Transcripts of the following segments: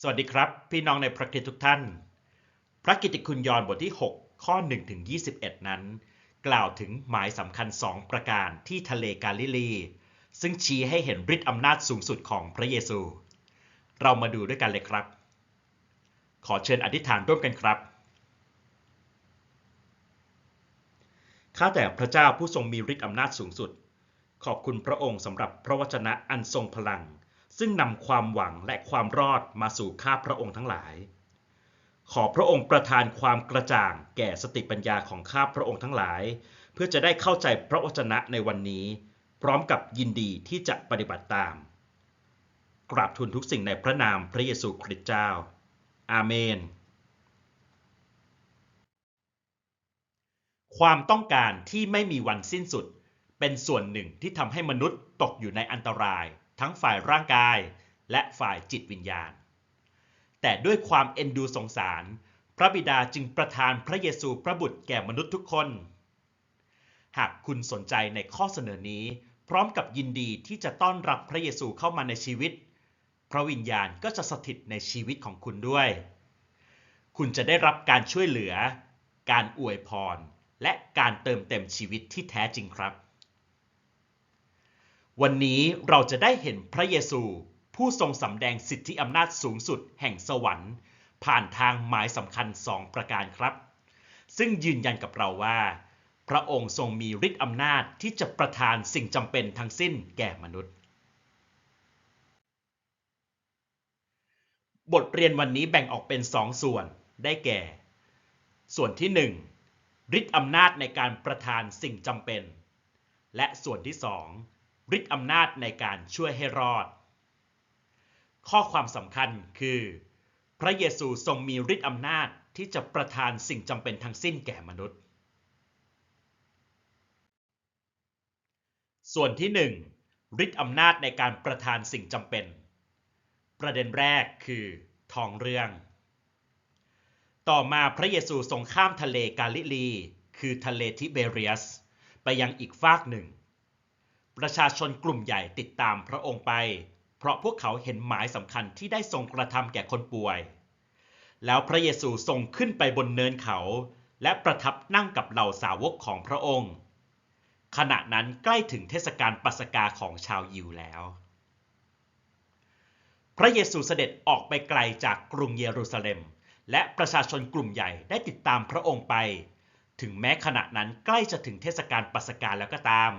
สวัสดีครับ พี่น้องในพระคริสต์ทุกท่าน พระกิตติคุณยอห์นบทที่ 6 ข้อ1ถึง21 นั้น กล่าวถึงหมายสำคัญ 2 ประการที่ทะเลกาลิลี ซึ่งชี้ให้เห็นฤทธิ์อำนาจสูงสุดของพระเยซู เรามาดูด้วยกันเลยครับ ขอเชิญอธิษฐานร่วมกันครับ ข้าแต่พระเจ้าผู้ทรงมีฤทธิ์อำนาจสูงสุด ขอบคุณพระองค์สำหรับพระวจนะอันทรงพลัง ซึ่งนำความหวังและความรอดมาสู่ข้าพระองค์ทั้งหลาย ขอพระองค์ประทานความกระจ่างแก่สติปัญญาของข้าพระองค์ทั้งหลาย เพื่อจะได้เข้าใจพระวจนะในวันนี้ พร้อมกับยินดีที่จะปฏิบัติตาม กราบทูลทุกสิ่งในพระนามพระเยซูคริสต์เจ้า อาเมน ความต้องการที่ไม่มีวันสิ้นสุด เป็นส่วนหนึ่งที่ทำให้มนุษย์ตกอยู่ในอันตราย ทั้งฝ่ายร่างกายและฝ่ายจิตวิญญาณ แต่ด้วยความเอ็นดูสงสาร พระบิดาจึงประทานพระเยซูพระบุตรแก่มนุษย์ทุกคน หากคุณสนใจในข้อเสนอนี้ พร้อมกับยินดีที่จะต้อนรับพระเยซูเข้ามาในชีวิต พระวิญญาณก็จะสถิตในชีวิตของคุณด้วย คุณจะได้รับการช่วยเหลือ การอวยพร และการเติมเต็มชีวิตที่แท้จริงครับ วันนี้เราจะได้เห็นพระเยซู ผู้ทรงสำแดงสิทธิอำนาจสูงสุดแห่งสวรรค์ ผ่านทางหมายสำคัญสองประการครับ ซึ่งยืนยันกับเราว่า พระองค์ทรงมีฤทธิ์อำนาจที่จะประทานสิ่งจำเป็นทั้งสิ้นแก่มนุษย์ บทเรียนวันนี้แบ่งออกเป็นสองส่วนได้แก่ ส่วนที่หนึ่งฤทธิ์อำนาจในการประทานสิ่งจำเป็น และส่วนที่สอง ฤทธิ์อำนาจในการช่วยให้รอด ข้อความสำคัญคือ พระเยซูทรงมีฤทธิ์อำนาจที่จะประทานสิ่งจำเป็นทั้งสิ้นแก่มนุษย์ ส่วนที่หนึ่งฤทธิ์อำนาจในการประทานสิ่งจำเป็น ประเด็นแรกคือทองเรื่อง ต่อมาพระเยซูทรงข้ามทะเลกาลิลี คือทะเลทิเบเรียส ไปยังอีกฟากหนึ่ง ประชาชนกลุ่มใหญ่ติดตามพระองค์ไป เพราะพวกเขาเห็นหมายสำคัญที่ได้ทรงกระทำแก่คนป่วย แล้วพระเยซูทรงขึ้นไปบนเนินเขา และประทับนั่งกับเหล่าสาวกของพระองค์ ขณะนั้นใกล้ถึงเทศกาลปัสกาของชาวยิวแล้ว พระเยซูเสด็จออกไปไกลจากกรุงเยรูซาเล็ม และประชาชนกลุ่มใหญ่ได้ติดตามพระองค์ไป ถึงแม้ขณะนั้นใกล้จะถึงเทศกาลปัสกาแล้วก็ตาม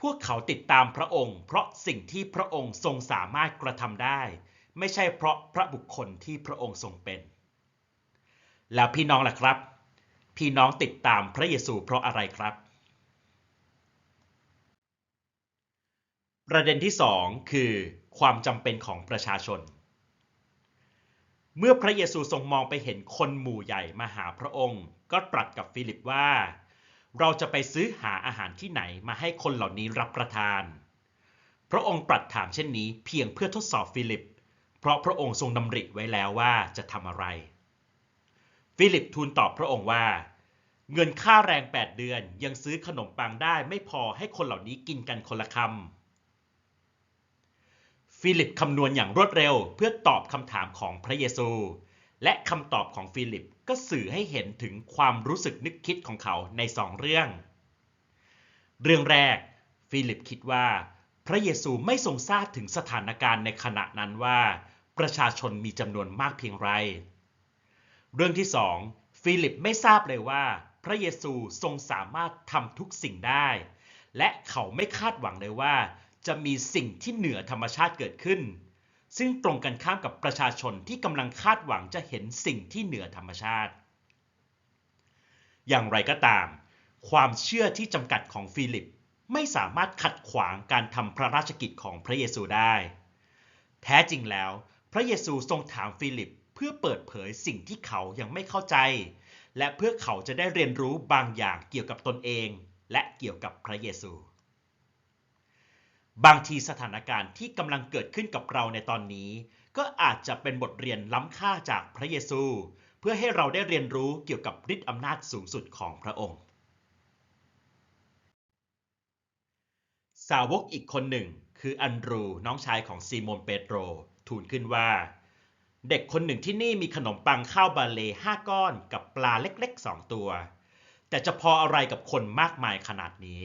พวกเขาติดตามพระองค์ เพราะสิ่งที่พระองค์ทรงสามารถกระทำได้ ไม่ใช่เพราะพระบุคคลที่พระองค์ทรงเป็น แล้วพี่น้องล่ะครับ พี่น้องติดตามพระเยซูเพราะอะไรครับ ประเด็นที่สองคือความจำเป็นของประชาชน เมื่อพระเยซูทรงมองไปเห็นคนหมู่ใหญ่มาหาพระองค์ ก็ตรัสกับฟิลิปว่า เราจะไปซื้อหาอาหารที่ไหนมาให้คนเหล่านี้รับประทาน พระองค์ตรัสถามเช่นนี้เพียงเพื่อทดสอบฟิลิป เพราะพระองค์ทรงดำริไว้แล้วว่าจะทำอะไร ฟิลิปทูลตอบพระองค์ว่า เงินค่าแรง 8 เดือนยังซื้อขนมปังได้ไม่พอให้คนเหล่านี้กินกันคนละคำ ฟิลิปคำนวณอย่างรวดเร็วเพื่อตอบคำถามของพระเยซู และคำตอบของฟิลิปก็สื่อให้เห็นถึงความรู้สึกนึกคิดของเขาในสองเรื่อง เรื่องแรก ฟิลิปคิดว่า พระเยซูไม่ทรงทราบถึงสถานการณ์ในขณะนั้นว่า ประชาชนมีจำนวนมากเพียงไร เรื่องที่สองฟิลิปไม่ทราบเลยว่า พระเยซูทรงสามารถทำทุกสิ่งได้ และเขาไม่คาดหวังเลยว่า จะมีสิ่งที่เหนือธรรมชาติเกิดขึ้น ซึ่งตรงกันข้ามกับประชาชนที่กำลังคาดหวังจะเห็นสิ่งที่เหนือธรรมชาติ อย่างไรก็ตาม ความเชื่อที่จำกัดของฟิลิปไม่สามารถขัดขวางการทำพระราชกิจของพระเยซูได้ แท้จริงแล้ว พระเยซูทรงถามฟิลิปเพื่อเปิดเผยสิ่งที่เขายังไม่เข้าใจ และเพื่อเขาจะได้เรียนรู้บางอย่างเกี่ยวกับตนเอง และเกี่ยวกับพระเยซู บางทีสถานการณ์ที่กำลังเกิดขึ้นกับเราในตอนนี้ ก็อาจจะเป็นบทเรียนล้ำค่าจากพระเยซู เพื่อให้เราได้เรียนรู้เกี่ยวกับฤทธิอำนาจสูงสุดของพระองค์ สาวกอีกคนหนึ่ง คืออันดรูน้องชายของซีโมนเปโตร ทูลขึ้นว่า เด็กคนหนึ่งที่นี่มีขนมปังข้าวบาเลห้าก้อนกับปลาเล็กๆสองตัว แต่จะพออะไรกับคนมากมายขนาดนี้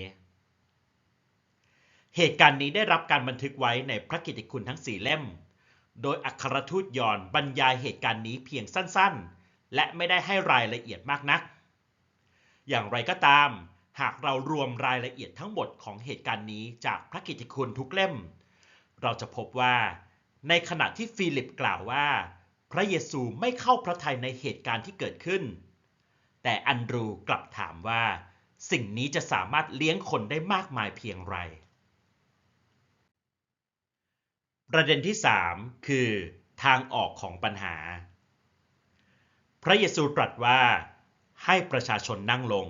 เหตุการณ์นี้ได้รับการบันทึกไว้ในพระกิตติคุณทั้งสี่เล่ม โดยอัครทูตยอนบรรยายเหตุการณ์นี้เพียงสั้นๆ และไม่ได้ให้รายละเอียดมากนัก อย่างไรก็ตาม หากเรารวมรายละเอียดทั้งหมดของเหตุการณ์นี้จากพระกิตติคุณทุกเล่ม เราจะพบว่า ในขณะที่ฟิลิปกล่าวว่า พระเยซูไม่เข้าพระทัยในเหตุการณ์ที่เกิดขึ้น แต่อันดรูกลับถามว่า สิ่งนี้จะสามารถเลี้ยงคนได้มากมายเพียงไร ประเด็นที่ 3 คือ ทางออกของปัญหา พระเยซูตรัสว่าให้ประชาชนนั่งลง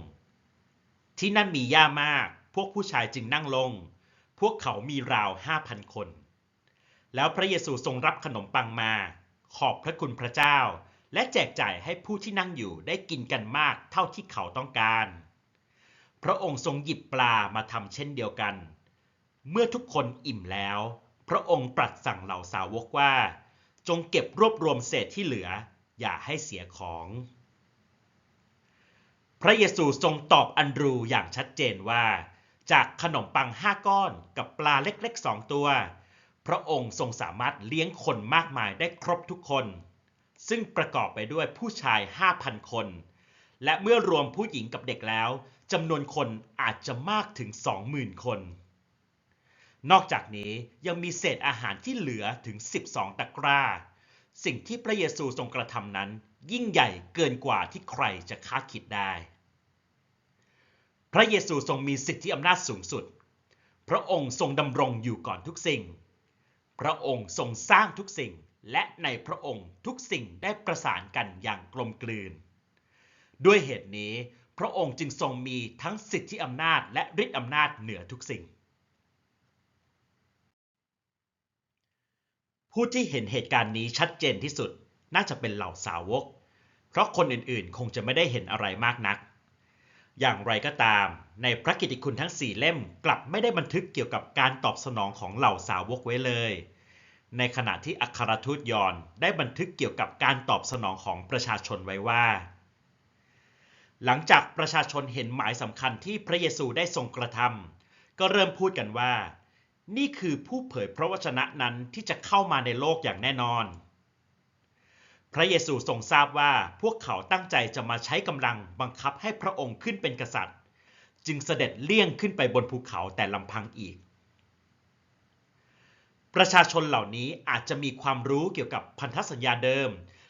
ที่นั่นมีหญ้ามาก พวกผู้ชายจึงนั่งลง พวกเขามีราวห้าพันคน แล้วพระเยซูทรงรับขนมปังมา ขอบพระคุณพระเจ้า และแจกจ่ายให้ผู้ที่นั่งอยู่ได้กินกันมากเท่าที่เขาต้องการ พระองค์ทรงหยิบปลามาทำเช่นเดียวกัน เมื่อทุกคนอิ่มแล้ว พระองค์ตรัสสั่งเหล่าสาวกว่า จงเก็บรวบรวมเศษที่เหลือ อย่าให้เสียของ พระเยซูทรงตอบอันดรูอย่างชัดเจนว่า จากขนมปังห้าก้อนกับปลาเล็กๆสองตัว พระองค์ทรงสามารถเลี้ยงคนมากมายได้ครบทุกคน ซึ่งประกอบไปด้วยผู้ชายห้าพันคน และเมื่อรวมผู้หญิงกับเด็กแล้วจำนวนคนอาจจะมากถึงสองหมื่นคน นอกจากนี้ยังมีเศษอาหารที่เหลือถึง 12 ตะกร้า สิ่งที่พระเยซูทรงกระทำนั้น ยิ่งใหญ่เกินกว่าที่ใครจะคาดคิดได้ พระเยซูทรงมีสิทธิอำนาจสูงสุด พระองค์ทรงดำรงอยู่ก่อนทุกสิ่ง พระองค์ทรงสร้างทุกสิ่ง และในพระองค์ทุกสิ่งได้ประสานกันอย่างกลมกลืน ด้วยเหตุนี้ พระองค์จึงทรงมีทั้งสิทธิอำนาจและฤทธิอำนาจเหนือทุกสิ่ง ผู้ที่เห็นเหตุการณ์นี้ชัดเจนที่สุดน่าจะเป็นเหล่าสาวก เพราะคนอื่นๆ คงจะไม่ได้เห็นอะไรมากนัก อย่างไรก็ตาม ในพระกิตติคุณทั้งสี่เล่มกลับไม่ได้บันทึกเกี่ยวกับการตอบสนองของเหล่าสาวกไว้เลย ในขณะที่อัครทูตยอนได้บันทึกเกี่ยวกับการตอบสนองของประชาชนไว้ว่า หลังจากประชาชนเห็นหมายสำคัญที่พระเยซูได้ทรงกระทำก็เริ่มพูดกันว่า นี่คือผู้เผยพระวจนะนั้นที่จะเข้ามาในโลกอย่างแน่นอน พระเยซูทรงทราบว่าพวกเขาตั้งใจจะมาใช้กำลังบังคับให้พระองค์ขึ้นเป็นกษัตริย์ จึงเสด็จเลี่ยงขึ้นไปบนภูเขาแต่ลำพังอีก ประชาชนเหล่านี้อาจจะมีความรู้เกี่ยวกับพันธสัญญาเดิม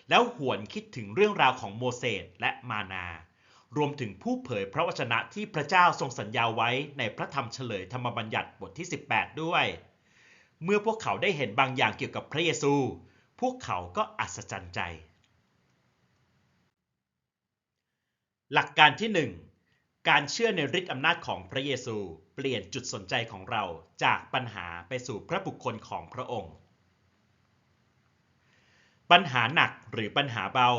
แล้วหวนคิดถึงเรื่องราวของโมเสสและมานา รวมถึงผู้เผยพระวจนะที่พระเจ้าทรงสัญญาไว้ในพระธรรมเฉลยธรรมบัญญัติบทที่ 18 ด้วย เมื่อพวกเขาได้เห็นบางอย่างเกี่ยวกับพระเยซู พวกเขาก็อัศจรรย์ใจ หลักการที่ 1 การเชื่อในฤทธิอำนาจของพระเยซูเปลี่ยนจุดสนใจของเราจากปัญหาไปสู่พระบุคคลของพระองค์ ปัญหาหนักหรือปัญหาเบา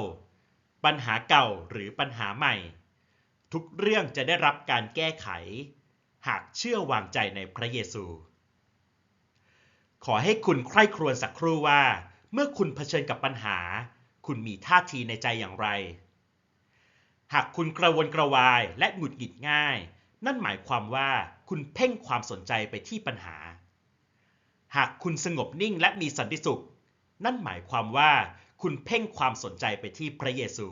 ปัญหาเก่าหรือปัญหาใหม่ ทุกเรื่องจะได้รับการแก้ไข หากเชื่อวางใจในพระเยซู ขอให้คุณใคร่ครวญสักครู่ว่า เมื่อคุณเผชิญกับปัญหา คุณมีท่าทีในใจอย่างไร หากคุณกระวนกระวายและหงุดหงิดง่าย นั่นหมายความว่าคุณเพ่งความสนใจไปที่ปัญหา หากคุณสงบนิ่งและมีสันติสุข นั่นหมายความว่าคุณเพ่งความสนใจไปที่พระเยซู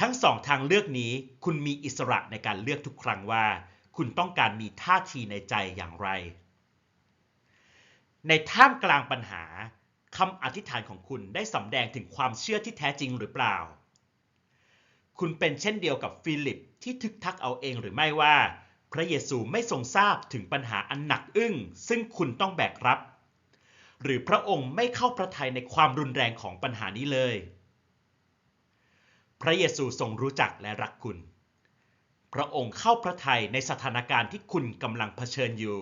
ทั้งสองทางเลือกนี้คุณมีอิสระในการเลือกทุกครั้งว่า คุณต้องการมีท่าทีในใจอย่างไร ในท่ามกลางปัญหาคำอธิษฐานของคุณได้สำแดงถึงความเชื่อที่แท้จริงหรือเปล่า คุณเป็นเช่นเดียวกับฟิลิปที่ทึกทักเอาเองหรือไม่ว่า พระเยซูไม่ทรงทราบถึงปัญหาอันหนักอึ้ง ซึ่งคุณต้องแบกรับ หรือพระองค์ไม่เข้าประทัยในความรุนแรงของปัญหานี้เลย พระเยซูทรงรู้จักและรักคุณ พระองค์เข้าพระทัยในสถานการณ์ที่คุณกำลังเผชิญอยู่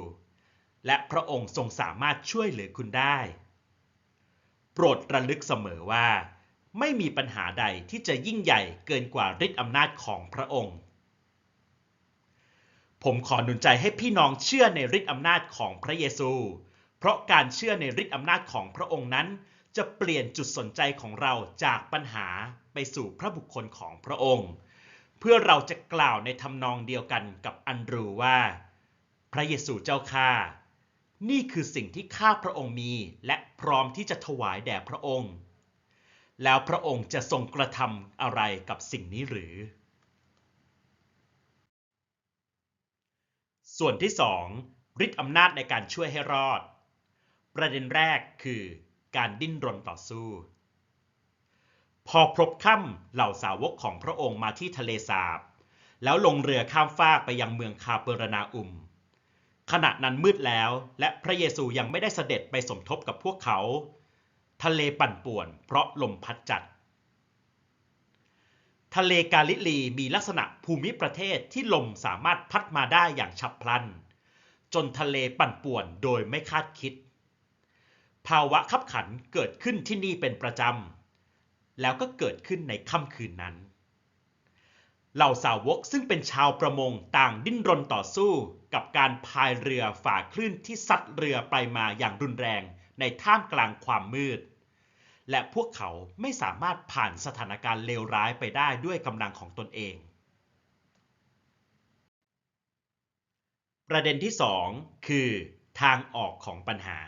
และพระองค์ทรงสามารถช่วยเหลือคุณได้ โปรดระลึกเสมอว่า ไม่มีปัญหาใดที่จะยิ่งใหญ่เกินกว่าฤทธิอำนาจของพระองค์ ผมขอหนุนใจให้พี่น้องเชื่อในฤทธิอำนาจของพระเยซู เพราะการเชื่อในฤทธิอำนาจของพระองค์นั้น จะเปลี่ยนจุดสนใจของเราจากปัญหาไปสู่พระบุคคลของพระองค์ เพื่อเราจะกล่าวในทำนองเดียวกันกับอันดรูว่า พระเยซูเจ้าข้านี่คือสิ่งที่ข้าพระองค์มีและพร้อมที่จะถวายแด่พระองค์ แล้วพระองค์จะทรงกระทำอะไรกับสิ่งนี้หรือ ส่วนที่สองฤทธิ์อำนาจในการช่วยให้รอด ประเด็นแรกคือ การดิ้นรนต่อสู้ พอพบค่ำเหล่าสาวกของพระองค์มาที่ทะเลสาบ แล้วลงเรือข้ามฟากไปยังเมืองคาเปรนาอุม ขณะนั้นมืดแล้ว และพระเยซูยังไม่ได้เสด็จไปสมทบกับพวกเขา ทะเลปั่นป่วน เพราะลมพัดจัด ทะเลกาลิลีมีลักษณะภูมิประเทศที่ลมสามารถพัดมาได้อย่างฉับพลัน จนทะเลปั่นป่วนโดยไม่คาดคิด ภาวะขับขันเกิดขึ้นที่นี่เป็นประจำ แล้วก็เกิดขึ้นในค่ำคืนนั้น เหล่าสาวกซึ่งเป็นชาวประมงต่างดิ้นรนต่อสู้กับการพายเรือฝ่าคลื่นที่ซัดเรือไปมาอย่างรุนแรงในท่ามกลางความมืด และพวกเขาไม่สามารถผ่านสถานการณ์เลวร้ายไปได้ด้วยกำลังของตนเอง ประเด็นที่สองคือทางออกของปัญหา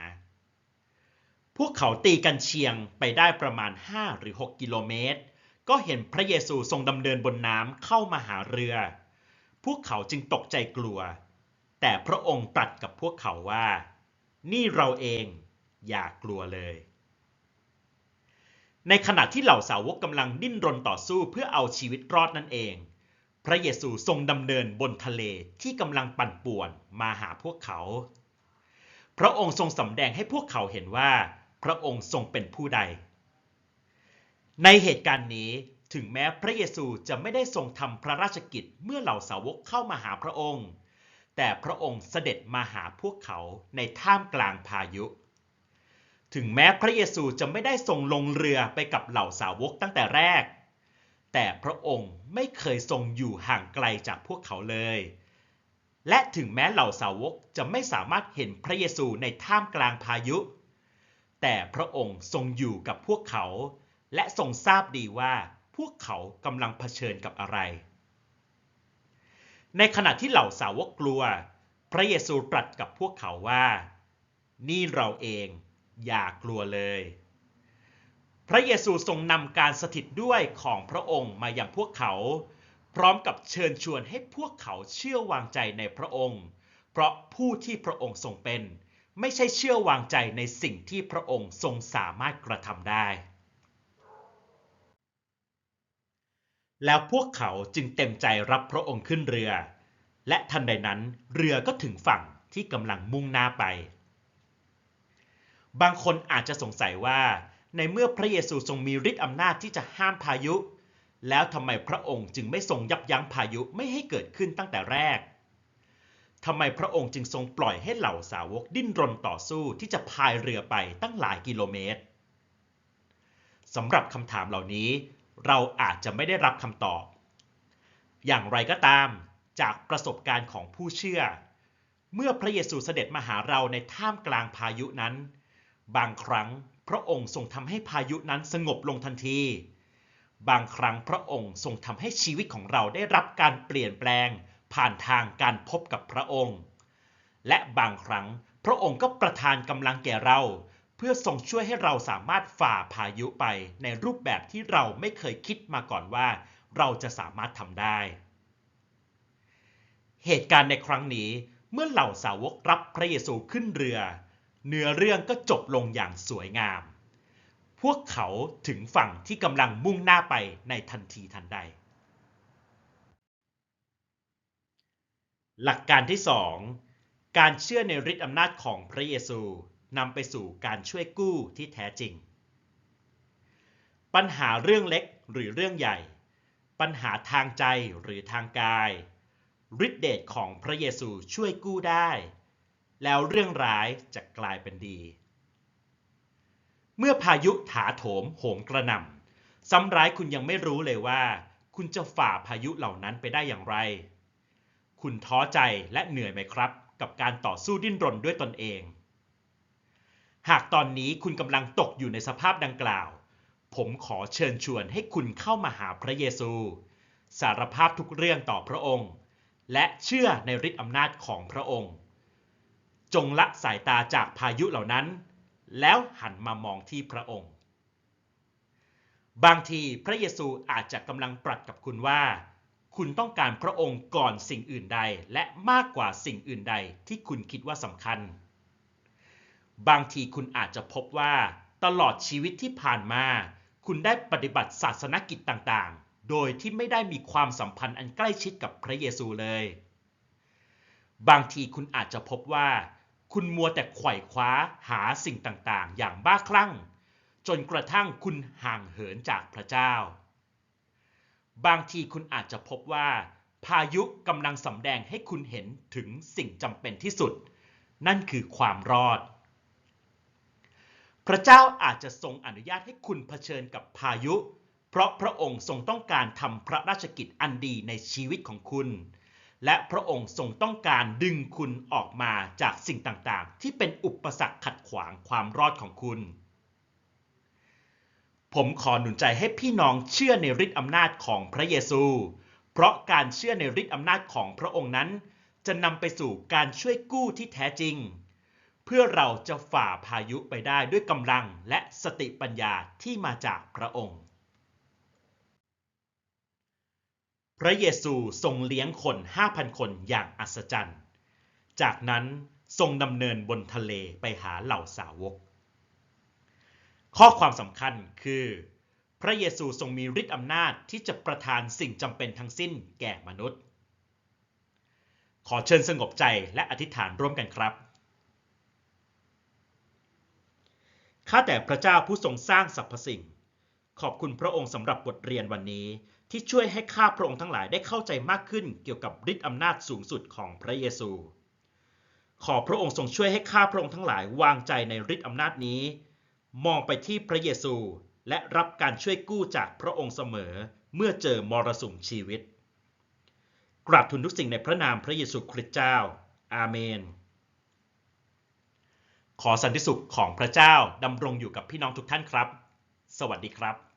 พวกเขาตีกันเชียงไปได้ประมาณ 5 หรือ 6 กิโลเมตร ก็เห็นพระเยซูทรงดำเนินบนน้ำเข้ามาหาเรือ พวกเขาจึงตกใจกลัว แต่พระองค์ตรัสกับพวกเขาว่า นี่เราเองอย่ากลัวเลย ในขณะที่เหล่าสาวกกำลังดิ้นรนต่อสู้เพื่อเอาชีวิตรอดนั่นเอง พระเยซูทรงดำเนินบนทะเลที่กำลังปั่นป่วนมาหาพวกเขา พระองค์ทรงสำแดงให้พวกเขาเห็นว่า พระองค์ทรงเป็นผู้ใด ในเหตุการณ์นี้ถึงแม้พระเยซูจะไม่ได้ทรงทำพระราชกิจเมื่อเหล่าสาวกเข้ามาหาพระองค์ แต่พระองค์เสด็จมาหาพวกเขาในท่ามกลางพายุ ถึงแม้พระเยซูจะไม่ได้ทรงลงเรือไปกับเหล่าสาวกตั้งแต่แรก แต่พระองค์ไม่เคยทรงอยู่ห่างไกลจากพวกเขาเลย และถึงแม้เหล่าสาวกจะไม่สามารถเห็นพระเยซูในท่ามกลางพายุ แต่พระองค์ทรงอยู่กับพวกเขา และทรงทราบดีว่าพวกเขากำลังเผชิญกับอะไร ในขณะที่เหล่าสาวกกลัว พระเยซูตรัสกับพวกเขาว่า นี่เราเองอย่ากลัวเลย พระเยซูทรงนำการสถิตด้วยของพระองค์มาอย่างพวกเขา พร้อมกับเชิญชวนให้พวกเขาเชื่อวางใจในพระองค์ เพราะผู้ที่พระองค์ทรงเป็น ไม่ใช่เชื่อวางใจในสิ่งที่พระองค์ทรงสามารถกระทำได้ แล้วพวกเขาจึงเต็มใจรับพระองค์ขึ้นเรือ และทันใดนั้นเรือก็ถึงฝั่งที่กำลังมุ่งหน้าไป บางคนอาจจะสงสัยว่า ในเมื่อพระเยซูทรงมีฤทธิ์อำนาจที่จะห้ามพายุ แล้วทำไมพระองค์จึงไม่ทรงยับยั้งพายุไม่ให้เกิดขึ้นตั้งแต่แรก ทำไมพระองค์จึงทรงปล่อยให้เหล่าสาวกดิ้นรนต่อสู้ที่จะพายเรือไปตั้งหลายกิโลเมตรสำหรับคำถามเหล่านี้ เราอาจจะไม่ได้รับคำตอบ อย่างไรก็ตาม จากประสบการณ์ของผู้เชื่อ เมื่อพระเยซูเสด็จมาหาเราในท่ามกลางพายุนั้น บางครั้งพระองค์ทรงทำให้พายุนั้นสงบลงทันที บางครั้งพระองค์ทรงทำให้ชีวิตของเราได้รับการเปลี่ยนแปลง ผ่านทางการพบกับพระองค์ และบางครั้งพระองค์ก็ประทานกำลังแก่เรา เพื่อทรงช่วยให้เราสามารถฝ่าพายุไปในรูปแบบที่เราไม่เคยคิดมาก่อนว่า เราจะสามารถทำได้ เหตุการณ์ในครั้งนี้เมื่อเหล่าสาวกรับพระเยซูขึ้นเรือ เนื้อเรื่องก็จบลงอย่างสวยงาม พวกเขาถึงฝั่งที่กำลังมุ่งหน้าไปในทันทีทันใด หลักการที่สองการเชื่อในฤทธิอำนาจของพระเยซูนำไปสู่การช่วยกู้ที่แท้จริง ปัญหาเรื่องเล็กหรือเรื่องใหญ่ ปัญหาทางใจหรือทางกายฤทธิเดชของพระเยซูช่วยกู้ได้ แล้วเรื่องร้ายจะกลายเป็นดี เมื่อพายุถาโถมโหมกระหน่ำซ้ำร้ายคุณยังไม่รู้เลยว่า คุณจะฝ่าพายุเหล่านั้นไปได้อย่างไร คุณท้อใจและเหนื่อยไหมครับ กับการต่อสู้ดิ้นรนด้วยตนเอง หากตอนนี้คุณกำลังตกอยู่ในสภาพดังกล่าว ผมขอเชิญชวนให้คุณเข้ามาหาพระเยซู สารภาพทุกเรื่องต่อพระองค์ และเชื่อในฤทธิอำนาจของพระองค์ จงละสายตาจากพายุเหล่านั้น แล้วหันมามองที่พระองค์ บางทีพระเยซูอาจจะกำลังตรัสกับคุณว่า คุณต้องการพระองค์ก่อนสิ่งอื่นใด และมากกว่าสิ่งอื่นใดที่คุณคิดว่าสำคัญ บางทีคุณอาจจะพบว่า ตลอดชีวิตที่ผ่านมา คุณได้ปฏิบัติศาสนกิจต่างๆ โดยที่ไม่ได้มีความสัมพันธ์อันใกล้ชิดกับพระเยซูเลย บางทีคุณอาจจะพบว่า คุณมัวแต่ไขว่คว้าหาสิ่งต่างๆ อย่างบ้าคลั่ง จนกระทั่งคุณห่างเหินจากพระเจ้า บางทีคุณอาจจะพบว่า พายุกำลังสำแดงให้คุณเห็นถึงสิ่งจำเป็นที่สุด นั่นคือความรอด พระเจ้าอาจจะทรงอนุญาตให้คุณเผชิญกับพายุ เพราะพระองค์ทรงต้องการทำพระราชกิจอันดีในชีวิตของคุณ และพระองค์ทรงต้องการดึงคุณออกมาจากสิ่งต่างๆ ที่เป็นอุปสรรคขัดขวางความรอดของคุณ ผมขอหนุนใจให้พี่น้องเชื่อในฤทธิอำนาจของพระเยซู เพราะการเชื่อในฤทธิอำนาจของพระองค์นั้น จะนำไปสู่การช่วยกู้ที่แท้จริง เพื่อเราจะฝ่าพายุไปได้ด้วยกำลังและสติปัญญาที่มาจากพระองค์ พระเยซูทรงเลี้ยงคน 5,000 คนอย่างอัศจรรย์ จากนั้นทรงดำเนินบนทะเลไปหาเหล่าสาวก ข้อความสำคัญคือ พระเยซูทรงมีฤทธิ์อำนาจที่จะประทานสิ่งจำเป็นทั้งสิ้นแก่มนุษย์ ขอเชิญสงบใจและอธิษฐานร่วมกันครับข้าแต่พระเจ้าผู้ทรงสร้างสรรพสิ่ง ขอบคุณพระองค์สำหรับบทเรียนวันนี้ ที่ช่วยให้ข้าพระองค์ทั้งหลายได้เข้าใจมากขึ้นเกี่ยวกับฤทธิ์อำนาจสูงสุดของพระเยซู ขอพระองค์ทรงช่วยให้ข้าพระองค์ทั้งหลายวางใจในฤทธิ์อำนาจนี้ มองไปที่พระเยซู และรับการช่วยกู้จากพระองค์เสมอเมื่อเจอมรสุมชีวิต กราบทูลทุกสิ่งในพระนามพระเยซูคริสต์เจ้า อาเมน ขอสันติสุขของพระเจ้าดำรงอยู่กับพี่น้องทุกท่านครับ สวัสดีครับ